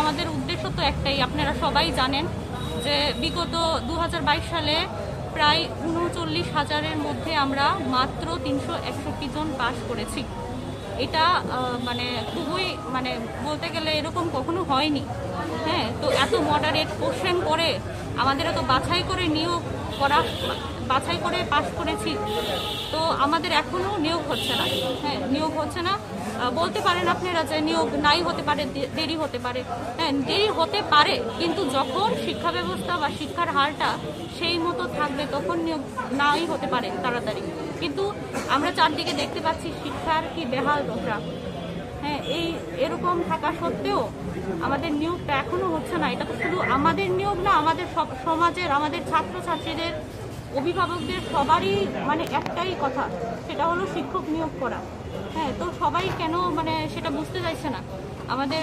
আমাদের উদ্দেশ্য তো একটাই, আপনারা সবাই জানেন যে বিগত দু হাজার বাইশ সালে প্রায় উনচল্লিশ হাজারের মধ্যে আমরা মাত্র তিনশো একষট্টি জন পাশ করেছি। এটা মানে খুবই মানে বলতে গেলে এরকম কখনো হয়নি। হ্যাঁ তো এত মডারেট কোশ্চেন করে আমাদের এত বাছাই করে নিয়োগ করা, বাছাই করে পাশ করেছি। তো আমাদের এখনও নিয়োগ হচ্ছে না। হ্যাঁ নিয়োগ হচ্ছে না। বলতে পারেন আপনারা যে নিয়োগ নাই হতে পারে দেরি হতে পারে। হ্যাঁ দেরি হতে পারে, কিন্তু যখন শিক্ষা ব্যবস্থা বা শিক্ষার হারটা সেই মতো থাকবে, তখন নিয়োগ নাই হতে পারে তাড়াতাড়ি। কিন্তু আমরা চারদিকে দেখতে পাচ্ছি শিক্ষার কি বেহাল দশা। হ্যাঁ এই এরকম থাকা সত্ত্বেও আমাদের নিয়োগটা এখনও হচ্ছে না। এটা তো শুধু আমাদের নিয়োগ না, আমাদের সব সমাজের, আমাদের ছাত্রছাত্রীদের, অভিভাবকদের সবারই মানে একটাই কথা, সেটা হলো শিক্ষক নিয়োগ করা। হ্যাঁ তো সবাই কেন মানে সেটা বুঝতে চাইছে না? আমাদের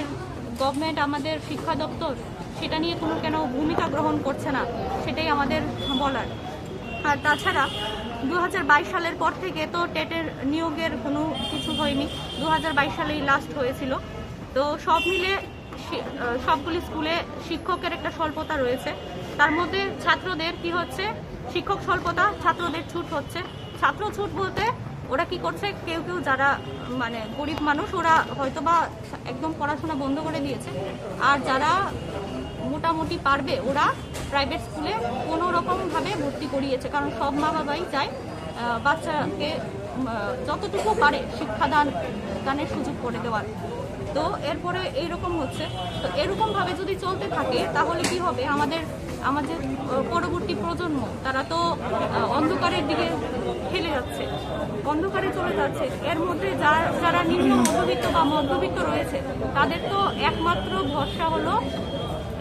গভর্নমেন্ট আমাদের শিক্ষা দপ্তর সেটা নিয়ে কোনো কেন ভূমিকা গ্রহণ করছে না, সেটাই আমাদের বলার। আর তাছাড়া দু হাজার বাইশ সালের পর থেকে তো টেটের নিয়োগের কোনো কিছু হয়নি। দু হাজার বাইশ সালেই লাস্ট হয়েছিল। তো সব মিলে সবগুলি স্কুলে শিক্ষকের একটা স্বল্পতা রয়েছে। তার মধ্যে ছাত্রদের কি হচ্ছে? শিক্ষক স্বল্পতা, ছাত্রদের ছুট হচ্ছে। ছাত্র ছুট বলতে ওরা কি করছে? কেউ কেউ যারা মানে গরিব মানুষ, ওরা হয়তোবা একদম পড়াশোনা বন্ধ করে দিয়েছে। আর যারা মোটামুটি পারবে। ওরা প্রাইভেট স্কুলে কোনো রকমভাবে ভর্তি করিয়েছে, কারণ সব মা বাবাই চায় বাচ্চাকে যতটুকু পারে শিক্ষাদান, দানের সুযোগ করে দেওয়ার। তো এরপরে এইরকম হচ্ছে। তো এরকমভাবে যদি চলতে থাকে, তাহলে কি হবে? আমাদের আমাদের পরবর্তী প্রজন্ম, তারা তো অন্ধকারের দিকে ঠেলে যাচ্ছে, অন্ধকারে চলে যাচ্ছে। এর মধ্যে যারা যারা নিম্ন মধ্যবিত্ত বা মধ্যবিত্ত রয়েছে, তাদের তো একমাত্র ভরসা হলো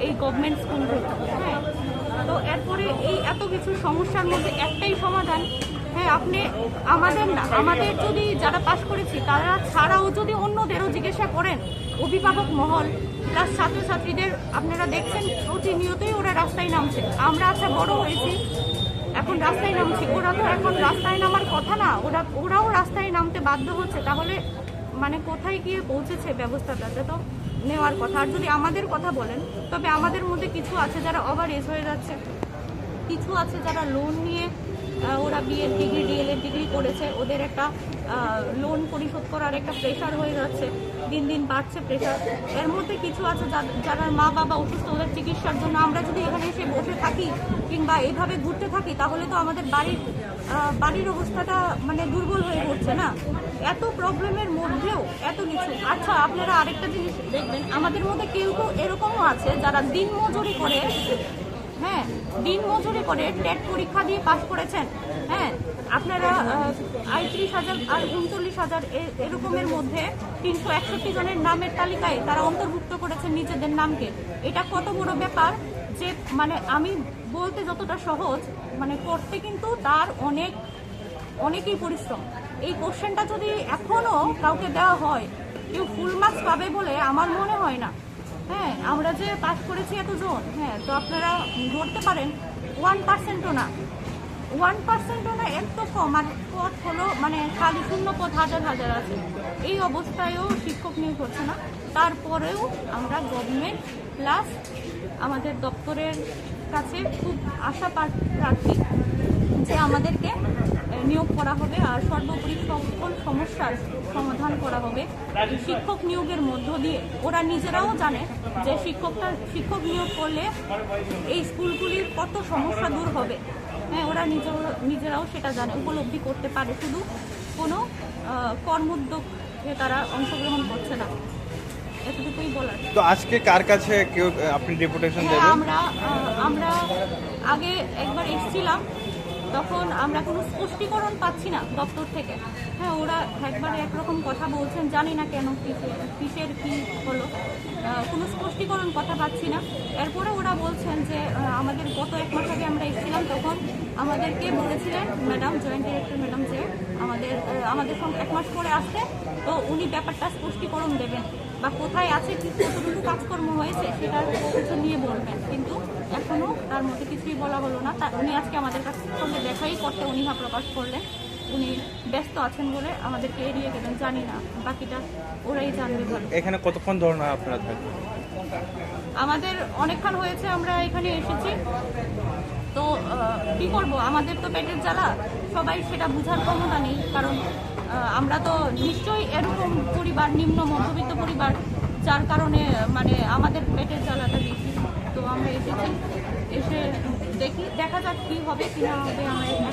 এই গভর্নমেন্ট স্কুলগুলো হ্যাঁ তো এরপরে এই এত কিছু সমস্যার মধ্যে একটাই সমাধান হ্যাঁ আপনি আমাদের না, আমাদের যদি যারা পাশ করেছি, তারা ছাড়াও যদি অন্যদেরও জিজ্ঞাসা করেন, অভিভাবক মহল প্লাস ছাত্রছাত্রীদের, আপনারা দেখছেন, প্রতিনিয়তই ওরা রাস্তায় নামছে। আমরা আচ্ছা বড় হয়েছি, এখন রাস্তায় নামছি, ওরা তো এখন রাস্তায় নামার কথা না, ওরা, ওরাও রাস্তায় নামতে বাধ্য হচ্ছে, তাহলে মানে কোথায় গিয়ে পৌঁছেছে ব্যবস্থাটাতে তো নেওয়ার কথা। আর যদি আমাদের কথা বলেন, তবে আমাদের মধ্যে কিছু আছে যারা ওভার এজ হয়ে যাচ্ছে, কিছু আছে যারা লোন নিয়ে ওরা বিএড ডিগ্রি ডিএলএড ডিগ্রি করেছে। ওদের একটা লোন পরিশোধ করার একটা প্রেশার হয়ে যাচ্ছে। দিন দিন বাড়ছে প্রেশার এর মধ্যে কিছু আছে যারা মা বাবা অসুস্থ, ওদের চিকিৎসার জন্য আমরা যদি এখানে এসে বসে থাকি কিংবা এইভাবে ঘুরতে থাকি, তাহলে তো আমাদের বাড়ির বাড়ির অবস্থাটা মানে দুর্বল হয়ে পড়ছে না? এত প্রবলেমের মধ্যেও এত কিছু। আচ্ছা আপনারা আরেকটা জিনিস দেখবেন। আমাদের মধ্যে কেউ কেউ এরকমও আছে যারা দিন মজুরি করে হ্যাঁ দিন মজুরি করে টেট পরীক্ষা দিয়ে পাশ করেছেন। হ্যাঁ আপনারা আটত্রিশ হাজার আর উনচল্লিশ হাজার এরকমের মধ্যে তিনশো একষট্টি জনের নামের তালিকায় তারা অন্তর্ভুক্ত করেছেন নিজেদের নামকে। এটা কত বড় ব্যাপার যে মানে আমি বলতে যতটা সহজ মানে করতে কিন্তু তার অনেক, অনেকই পরিশ্রম। এই কোশ্চেনটা যদি এখনও কাউকে দেওয়া হয়, কেউ ফুল মার্কস পাবে বলে আমার মনে হয় না। হ্যাঁ আমরা যে পাস করেছি এত এতজন হ্যাঁ তো আপনারা ধরতে পারেন ওয়ান পার্সেন্টও না। ওয়ান পার্সেন্টও না, এত কম, আর পথ হলো মানে খালি শূন্য পথ হাজার হাজার আছে। এই অবস্থায়ও শিক্ষক নিয়োগ হচ্ছে না। তারপরেও আমরা গভর্নমেন্ট প্লাস আমাদের দপ্তরের কাছে খুব আশা রাখি যে আমাদেরকে নিয়োগ করা হবে। আর সর্বোপরি সমস্যার সমাধান করা হবে। শিক্ষক নিয়োগের মধ্য দিয়ে ওরা নিজেরাও জানে যে শিক্ষকটা শিক্ষক নিয়োগ করলে এই স্কুলগুলির কত সমস্যা দূর হবে। হ্যাঁ ওরা নিজের নিজেরাও সেটা জানে উপলব্ধি করতে পারে। শুধু কোনো কর্মোদ্যোগে তারা অংশগ্রহণ করছে না। এতটুকুই বলার। তো আজকে কার কাছে কেউ আপনি ডেপুটেশন হ্যাঁ দেবেন? আমরা আমরা আগে একবার এসেছিলাম। তখন আমরা কোনো স্পষ্টীকরণ পাচ্ছি না দপ্তর থেকে। হ্যাঁ ওরা একবারে একরকম কথা বলছেন, জানি না কেন কিসের কি হলো। কোনো স্পষ্টীকরণ কথা পাচ্ছি না। এরপরে ওরা বলছেন যে আমাদের গত এক মাস আগে আমরা এসেছিলাম তখন আমাদেরকে বলেছিলেন, ম্যাডাম, জয়েন্ট ডিরেক্টর ম্যাডাম যে, আমাদের আমাদের সঙ্গে এক মাস পরে আসতে তো উনি ব্যাপারটা স্পষ্টীকরণ দেবেন। বা কোথায় আছে কি কতটুকু কাজকর্ম হয়েছে সেটার কিছু নিয়ে বলবেন। কিন্তু এখনও তার মধ্যে কিছুই বলা হলো না। তা উনি আজকে আমাদের কাছ সঙ্গে দেখাই করতে অনীহা প্রকাশ করলেন। উনি ব্যস্ত আছেন বলে আমাদেরকে এড়িয়ে গেলেন জানি না। বাকিটা ওরাই জানবে এখানে কতক্ষণ ধরনা আপনারা থাকবেন? আমাদের অনেকক্ষণ হয়েছে আমরা এখানে এসেছি। তো কি করব? আমাদের তো পেটের জ্বালা। সবাই সেটা বুঝার ক্ষমতা নেই, কারণ আমরা তো নিশ্চয়ই এরকম পরিবার, নিম্ন মধ্যবিত্ত পরিবার, যার কারণে মানে আমাদের পেটের জ্বালাটা বেশি। তো আমরা এসেছি, এসে দেখি, দেখা যাক কী হবে, কিনা হবে আমরা